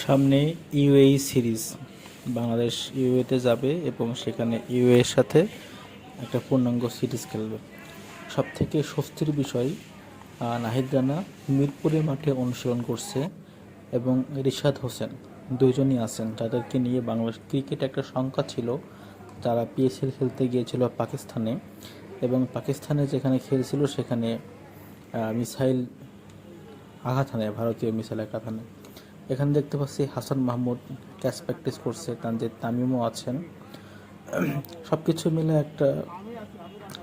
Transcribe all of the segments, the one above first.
সামনে UAE series. Bangladesh ইউএতে যাবে এবং সেখানে ইউএর সাথে একটা পূর্ণাঙ্গ সিরিজ খেলবে। সব থেকে স্বস্তির বিষয় নাহিদ রানা মিরপুরের মাঠে অনুশীলন করছে এবং রিশাদ হোসেন দুইজনই আছেন। যাদেরকে নিয়ে বাংলাদেশ ক্রিকেট একটা সংখ্যা ছিল। যারা পিএসএল খেলতে গিয়েছিল পাকিস্তানে এবং পাকিস্তানে যেখানে খেলছিল সেখানে মিসাইল আঘাত হানে, ভারতীয় মিসাইল আঘাত হানে। এখানে দেখতে পাচ্ছি হাসান মাহমুদ ক্যাচ প্র্যাকটিস করছে, তানজিদ তামিমও আছেন। সব কিছু মিলে একটা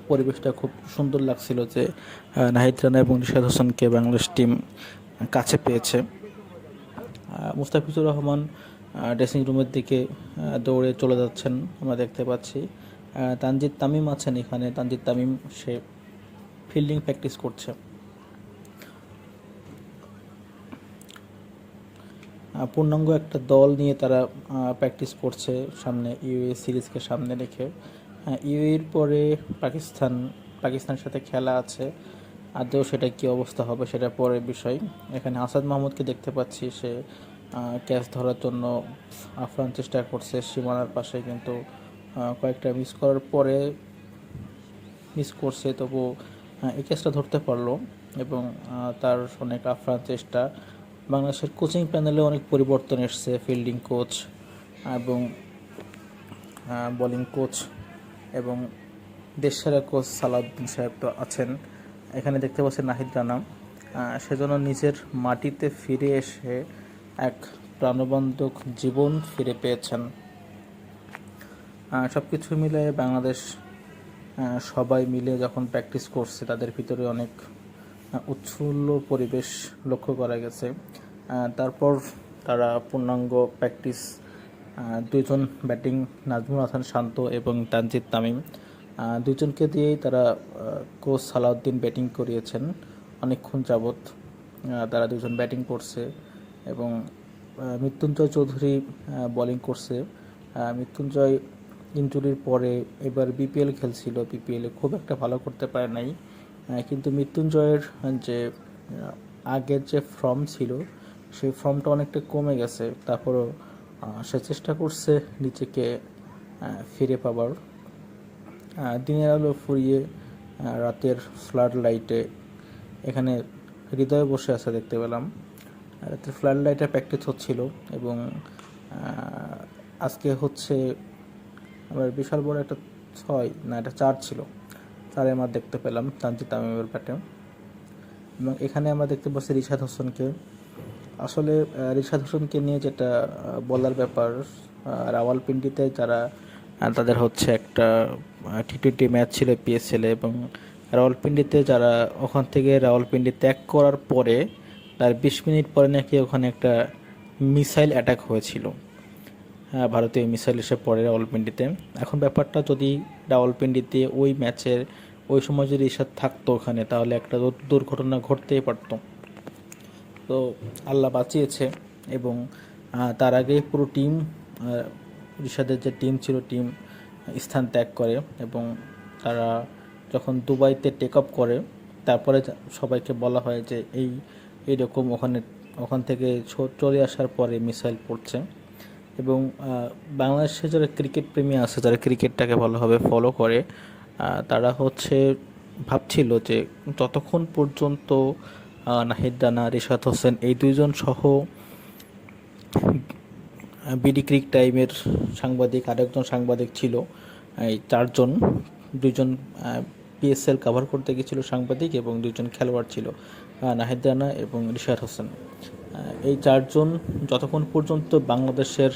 পরিবেশটা খুব সুন্দর লাগছিল যে নাহিদ রানা এবং নিশাদ হোসেনকে বাংলাদেশ টিম কাছে পেয়েছে। মুস্তাফিজুর রহমান ড্রেসিং রুমের দিকে দৌড়ে চলে যাচ্ছেন, আমরা দেখতে পাচ্ছি। তানজিদ তামিম আছেন এখানে, তানজিদ তামিম, সে ফিল্ডিং প্র্যাকটিস করছে। পূর্ণাঙ্গ একটা দল নিয়ে তারা প্র্যাকটিস করছে সামনে ইউএ সিরিজকে সামনে রেখে। ইউএর পরে পাকিস্তান, পাকিস্তানের সাথে খেলা আছে। আদৌ সেটা কি অবস্থা হবে সেটা পরের বিষয়। এখানে আসাদ মাহমুদকে দেখতে পাচ্ছি সে ক্যাচ ধরার জন্য আফরান চেষ্টা করছে সীমানার পাশে কিন্তু কয়েকটা মিস করার পরে মিস করছে তবু এই ক্যাচটা ধরতে পারল এবং তার অনেক আফরান চেষ্টা। বাংলাদেশের কোচিং প্যানেলে অনেক পরিবর্তন এসছে ফিল্ডিং কোচ এবং বোলিং কোচ এবং দেশসেরা কোচ সালাউদ্দিন সাহেব তো আছেন। এখানে দেখতে পাচ্ছেন নাহিদ রানা। সেজন্য নিজের মাটিতে ফিরে এসে এক প্রাণবন্ধক জীবন ফিরে পেয়েছেন। সব কিছু মিলে বাংলাদেশ সবাই মিলে যখন প্র্যাকটিস করছে, তাদের ভিতরে অনেক উৎফুল্ল পরিবেশ লক্ষ্য করা গেছে। তারপর তারা পূর্ণাঙ্গ প্র্যাকটিস দুইজন ব্যাটিং নাজমুল হাসান শান্ত এবং তানজিদ তামিম। আহ, দুইজনকে দিয়েই তারা কোচ সালাউদ্দিন ব্যাটিং করিয়েছেন অনেকক্ষণ যাবৎ। তারা দুজন ব্যাটিং করছে এবং মৃত্যুঞ্জয় চৌধুরী বোলিং করছে। মৃত্যুঞ্জয় ইঞ্জুরির পরে এবার বিপিএল খেলছিল। বিপিএলে খুব একটা ভালো করতে পারে নাই। কিন্তু মৃত্যুঞ্জয়ের যে আগের যে ফর্ম ছিল, সেই ফর্মটা অনেকটা কমে গেছে। তারপরও সে চেষ্টা করছে নিজেকে ফিরে পাবার। দিনের আলো ফুরিয়ে রাতের ফ্লাড লাইটে এখানে হৃদয়ে বসে আছে দেখতে পেলাম। রাতের ফ্লাড লাইটে প্র্যাকটিস হচ্ছিল এবং আজকে হচ্ছে, আবার বিশাল বড় একটা ছয় না, এটা চার ছিল। চারে আমরা দেখতে পেলাম, তানজিদ তামিমের ব্যাটে। এবং এখানে আমরা দেখতে পাচ্ছি রিশাদ হোসেনকে। আসলে রিশাদ হোসেনকে নিয়ে যেটা বলার ব্যাপার রাওয়ালপিন্ডিতে যারা তাদের হচ্ছে একটা টি টোয়েন্টি ম্যাচ ছিল পিএসএল এবং রাওয়ালপিন্ডিতে যারা ওখান থেকে রাওয়ালপিন্ডি ত্যাগ করার পরে, তার বিশ মিনিট পরে নাকি ওখানে একটা মিসাইল অ্যাটাক হয়েছিল। হ্যাঁ ভারতীয় মিসাইল এসে পড়ে রাওয়ালপিন্ডিতে। এখন ব্যাপারটা যদি রাওয়ালপিন্ডিতে ওই ম্যাচের ওই সময় যদি ইশাদ থাকতো ওখানে, তাহলে একটা দুর্ঘটনা ঘটতেই পারতো। তো আল্লাহ বাঁচিয়েছে এবং তার আগে পুরো টিম রিশাদের যে টিম ছিল, টিম স্থান ত্যাগ করে এবং তারা যখন দুবাইতে টেক আপ করে, তারপরে সবাইকে বলা হয় যে এই, এইরকম ওখানে, ওখান থেকে চলে আসার পরে মিসাইল পড়ছে এবং বাংলাদেশে যারা ক্রিকেট প্রেমী আছে যারা ক্রিকেটটাকে ভালোভাবে ফলো করে। তারা হচ্ছে ভাবছিল যে যতক্ষণ পর্যন্ত নাহিদ রিশাদ হোসেন এই দুইজন সহ বিডি ক্রিক টাইমের সাংবাদিক, আরেকজন সাংবাদিক ছিল, এই চারজন, দুইজন পিএসএল কভার করতে গিয়েছিল সাংবাদিক এবং দুইজন খেলোয়াড় ছিল নাহিদ রানা এবং রিশাদ হোসেন। এই চারজন যতক্ষণ পর্যন্ত বাংলাদেশের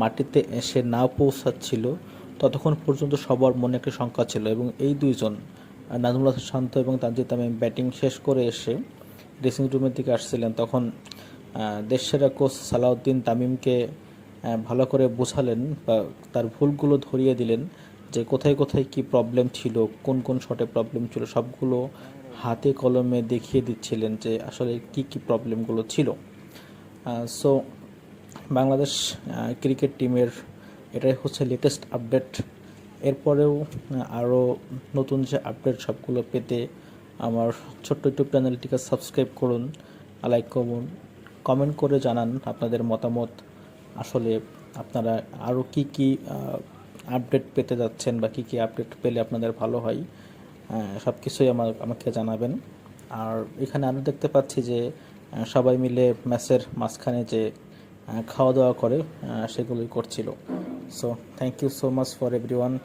মাটিতে এসে না পৌঁছাচ্ছিল ততক্ষণ পর্যন্ত সবার মনে একটা শঙ্কা ছিল এবং এই দুইজন, নাজমুল হাসান শান্ত এবং তানজিদ তামিম, ব্যাটিং শেষ করে এসে ড্রেসিং রুমের দিকে আসছিলেন। তখন দেশসেরা কোচ সালাউদ্দিন তামিমকে ভালো করে বোঝালেন বা তার ভুলগুলো ধরিয়ে দিলেন যে কোথায় কোথায় কি প্রবলেম ছিল, কোন কোন শটে প্রবলেম ছিল, সবগুলো হাতে কলমে দেখিয়ে দিচ্ছিলেন যে আসলে কি কি প্রবলেমগুলো ছিল। সো বাংলাদেশ ক্রিকেট টিমের এটাই হচ্ছে লেটেস্ট আপডেট এরপরেও আরও নতুন যে আপডেট সবগুলো পেতে আমার ছোট্ট ইউটিউব চ্যানেলটিকে সাবস্ক্রাইব করুন লাইক করুন কমেন্ট করে জানান আপনাদের মতামত। আসলে আপনারা আরও কি কি আপডেট পেতে যাচ্ছেন বা কি কি আপডেট পেলে আপনাদের ভালো হয় সব কিছুই আমার আমাকে জানাবেন। আর এখানে আরও দেখতে পাচ্ছি যে সবাই মিলে ম্যাচের মাঝখানে যে খাওয়া দাওয়া করে সেগুলোই করছিল। so thank you so much for everyone.